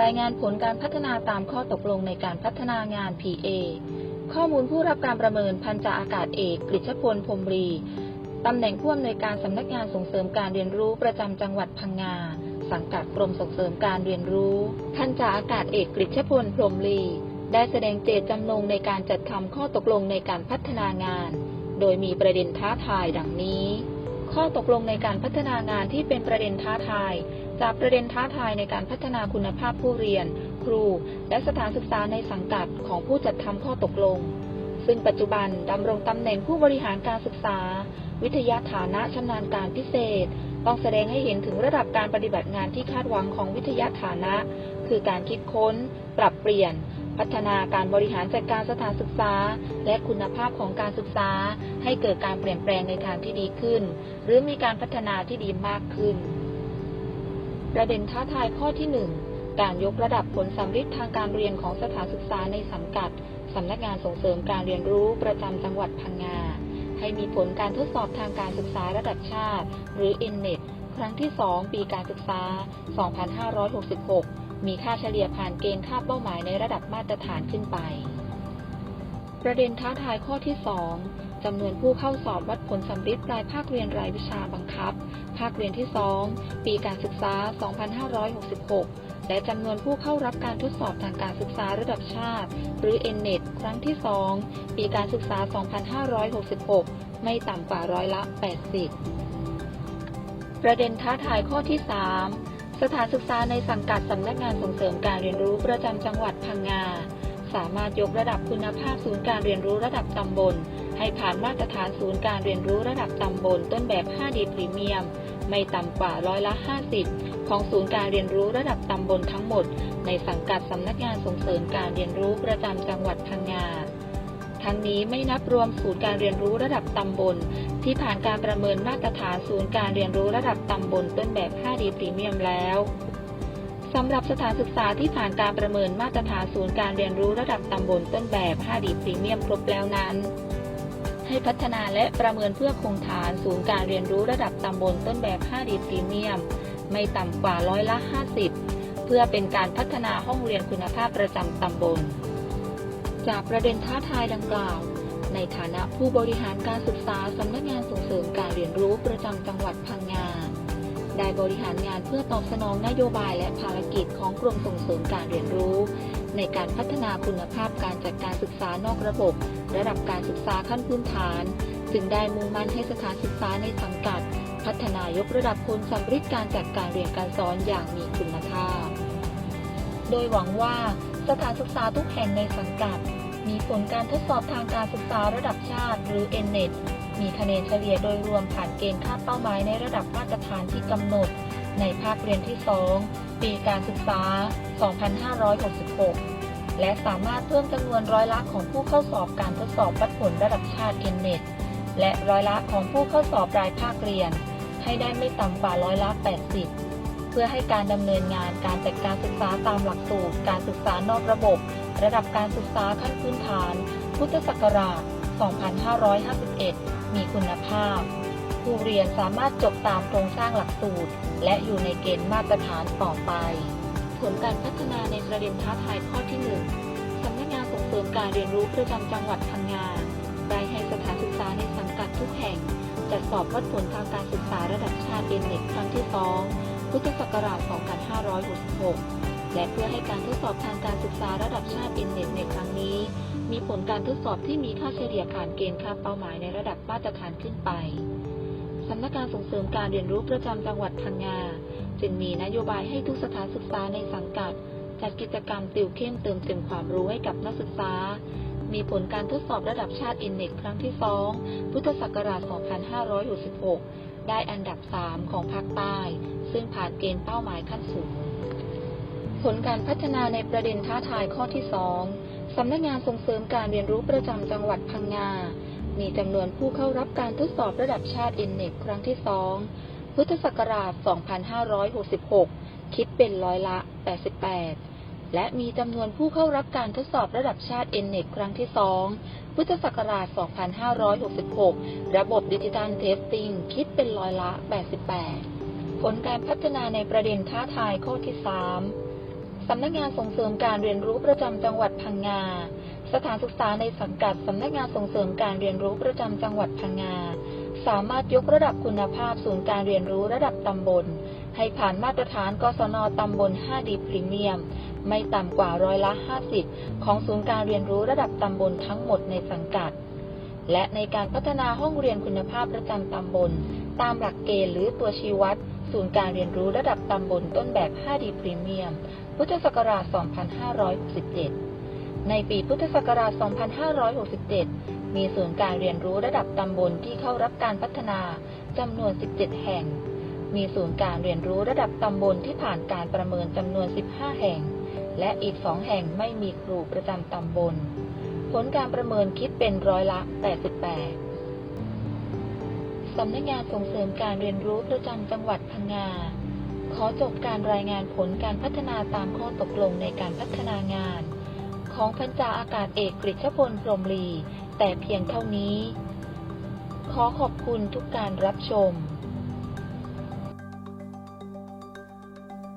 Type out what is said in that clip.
รายงานผลการพัฒนาตามข้อตกลงในการพัฒนางาน PA ข้อมูลผู้รับการประเมินพันจ่าอากาศเอกกฤษพลพรมรีตำแหน่งผู้อำนวยการสำนักงานส่งเสริมการเรียนรู้ประจำจังหวัดพังงา สังกัดกรมส่งเสริมการเรียนรู้ พันจ่าอากาศเอกกฤษพลพรมรีได้แสดงเจตจำนงในการจัดทำข้อตกลงในการพัฒนางาน โดยมีประเด็นท้าทายดังนี้ ข้อตกลงในการพัฒนางานที่เป็นประเด็นท้าทาย จากประเด็นท้าทายในการพัฒนาคุณภาพผู้เรียน ครู และสถานศึกษาในสังกัดของผู้จัดทำข้อตกลง ซึ่งปัจจุบันดำรงตำแหน่งผู้บริหารการศึกษา วิทยาฐานะชำนาญการพิเศษ ต้องแสดงให้เห็นถึงระดับการปฏิบัติงานที่คาดหวังของวิทยาฐานะ คือการคิดค้น ปรับเปลี่ยนพัฒนาการบริหารจัดการสถานศึกษา และคุณภาพของการศึกษา ให้เกิดการเปลี่ยนแปลงในทางที่ดีขึ้น หรือมีการพัฒนาที่ดีมากขึ้น ประเด็นท้าทายข้อที่ 1 การยกระดับผลสำฤทธิ์ทางการเรียนของสถานศึกษาในสังกัด สำนักงานส่งเสริมการเรียนรู้ประจำจังหวัดพังงา ให้มีผลการทดสอบทางการศึกษาระดับชาติ หรือ NNET ครั้งที่ 2 ปีการศึกษา 2566 มีค่าเฉลี่ยผ่านเกณฑ์ค่าเป้าหมายในระดับมาตรฐานขึ้นไป ประเด็นท้าทายข้อที่ 2 จำนวนผู้เข้าสอบวัดผลสำฤทธิ์รายภาคเรียนรายวิชาบังคับ ภาคเรียนที่ 2 ปีการศึกษา 2566 และจำนวนผู้เข้ารับการทดสอบทางการศึกษาระดับชาติ หรือ NNET ครั้งที่ 2 ปีการศึกษา 2566 ไม่ต่ำกว่าร้อยละ 80 ประเด็นท้าทายข้อที่ 3 สถานศึกษาในสังกัดสำนักงานส่งเสริมการเรียนรู้ประจำจังหวัดพังงา สามารถยกระดับคุณภาพศูนย์การเรียนรู้ระดับตำบล ให้ผ่านมาตรฐานศูนย์การเรียนรู้ระดับตำบลต้นแบบ 5D พรีเมียม ไม่ต่ำกว่าร้อยละ 50 ของศูนย์การเรียนรู้ระดับตำบลทั้งหมด ในสังกัดสำนักงานส่งเสริมการเรียนรู้ประจำจังหวัดพังงาทั้งนี้ไม่นับรวมศูนย์การเรียนรู้ระดับตำบล ที่ผ่านการประเมินมาตรฐานศูนย์การเรียนรู้ระดับตำบลต้นแบบ 5D พรีเมียมแล้วสำหรับสถานศึกษาที่ผ่านการประเมินมาตรฐานศูนย์การเรียนรู้ระดับตำบลต้นแบบ 5D พรีเมียมครบแล้วนั้น ให้พัฒนาและประเมินเพื่อคงฐานศูนย์การเรียนรู้ระดับตำบลต้นแบบ 5D พรีเมียม ไม่ต่ำกว่าร้อยละ 50 เพื่อเป็นการพัฒนาห้องเรียนคุณภาพประจำตำบล จากประเด็นท้าทายดังกล่าว ในฐานะผู้บริหารการศึกษาสำนักงานส่งเสริมการเรียนรู้ประจำจังหวัดพังงาได้บริหารงานเพื่อตอบสนองนโยบายและภารกิจของกรมส่งเสริมการเรียนรู้ ในการพัฒนาคุณภาพการจัดการศึกษานอกระบบ ระดับการศึกษาขั้นพื้นฐาน จึงได้มุ่งมั่นให้สถานศึกษาในสังกัด พัฒนายกระดับคุณสำฤทธิ์การจัดการเรียนการสอนอย่างมีคุณภาพ โดยหวังว่าสถานศึกษาทุกแห่งในสังกัด มีผลการทดสอบทางการศึกษาระดับชาติหรือ NNET มีคะแนนเฉลี่ยโดยรวมผ่านเกณฑ์ค่าเป้าหมายในระดับมาตรฐานที่กำหนด ในภาคเรียนที่ 2 ปีการศึกษา 2566 และสามารถเพิ่มจำนวนร้อยละของผู้เข้าสอบการทดสอบวัดผลระดับชาติ NNET และร้อยละของผู้เข้าสอบรายภาคเรียน ให้ได้ไม่ต่ำกว่าร้อยละ 80 เพื่อให้การดำเนินงานการจัดการศึกษาตามหลักสูตร การศึกษานอกระบบ ระดับการศึกษาขั้นพื้นฐาน พุทธศักราช 2551 มีคุณภาพ ผู้เรียนสามารถจบตามโครงสร้างหลักสูตร และอยู่ในเกณฑ์มาตรฐานต่อไป ผลการพัฒนาในประเด็นท้าทายข้อที่ 1 สำนักงานส่งเสริมการเรียนรู้ประจำจังหวัดพังงาได้ให้สถานศึกษาในสังกัดทุกแห่ง จัดสอบวัดผลทางการศึกษาระดับชาติเอ็นเน็ตครั้งที่ 2 พุทธศักราช 2566 และเพื่อให้การทดสอบทางการศึกษาระดับชาติเอ็นเน็ตในครั้งนี้ มีผลการทดสอบที่มีค่าเฉลี่ยผ่านเกณฑ์ค่าเป้าหมายในระดับมาตรฐานขึ้นไป สำนักงานส่งเสริมการเรียนรู้ประจำจังหวัดพังงา จึงมีนโยบายให้ทุกสถานศึกษาในสังกัด จัดกิจกรรมติวเข้มเติมเต็มความรู้ให้กับนักศึกษา มีผลการทดสอบระดับชาติ i n เ e t ครั้งที่ 2 พุทธศักราช 2566 ได้อันดับ 3 ของภาคใต้ ซึ่งผ่านเกณฑ์เป้าหมายขั้นสูง ผลการพัฒนาในประเด็นท้าทายข้อที่ 2สำนักงานส่งเสริมการเรียนรู้ประจำจังหวัดพังงา มีจำนวนผู้เข้ารับการทดสอบระดับชาติ i n เ e t ครั้งที่ 2 พุทธศักราช 2566 คิดเป็นร้อยละ 88 และมีจำนวนผู้เข้ารับการทดสอบระดับชาติ n n e t ครั้งที่ 2 พุทธศักราช 2566 ระบบดิจิทัลเทสติ้งคิดเป็นร้อยละ 88 ผลการพัฒนาในประเด็นท้าทายข้อที่ 3 สำนักงานส่งเสริมการเรียนรู้ประจำจังหวัดพังงา สถานศึกษาในสังกัดสำนักงานส่งเสริมการเรียนรู้ประจำจังหวัดพังงา สามารถยกระดับคุณภาพศูนย์การเรียนรู้ระดับตำบล ให้ผ่านมาตรฐานกศนตำบล 5D พรีเมียม ไม่ต่ำกว่าร้อยละ 50 ของศูนย์การเรียนรู้ระดับตำบลทั้งหมดในสังกัด และในการพัฒนาห้องเรียนคุณภาพประจำตำบล ตามหลักเกณฑ์หรือตัวชี้วัด ศูนย์การเรียนรู้ระดับตำบลต้นแบบ 5D พรีเมียม พุทธศักราช 2567 ในปีพุทธศักราช 2567 มีศูนย์การเรียนรู้ระดับตำบลที่เข้ารับการพัฒนาจำนวน 17 แห่ง มีศูนย์การเรียนรู้ระดับตำบลที่ผ่านการประเมินจำนวน 15 แห่ง และอีก 2 แห่งไม่มีครูประจำตำบล ผลการประเมินคิดเป็นร้อยละ 88 สำนักงานส่งเสริมการเรียนรู้ประจำจังหวัดพังงา ขอจบการรายงานผลการพัฒนาตามข้อตกลงในการพัฒนางาน ของพันจ่าอากาศเอกกฤษพลพรมลี แต่เพียงเท่านี้ ขอขอบคุณทุกการรับชม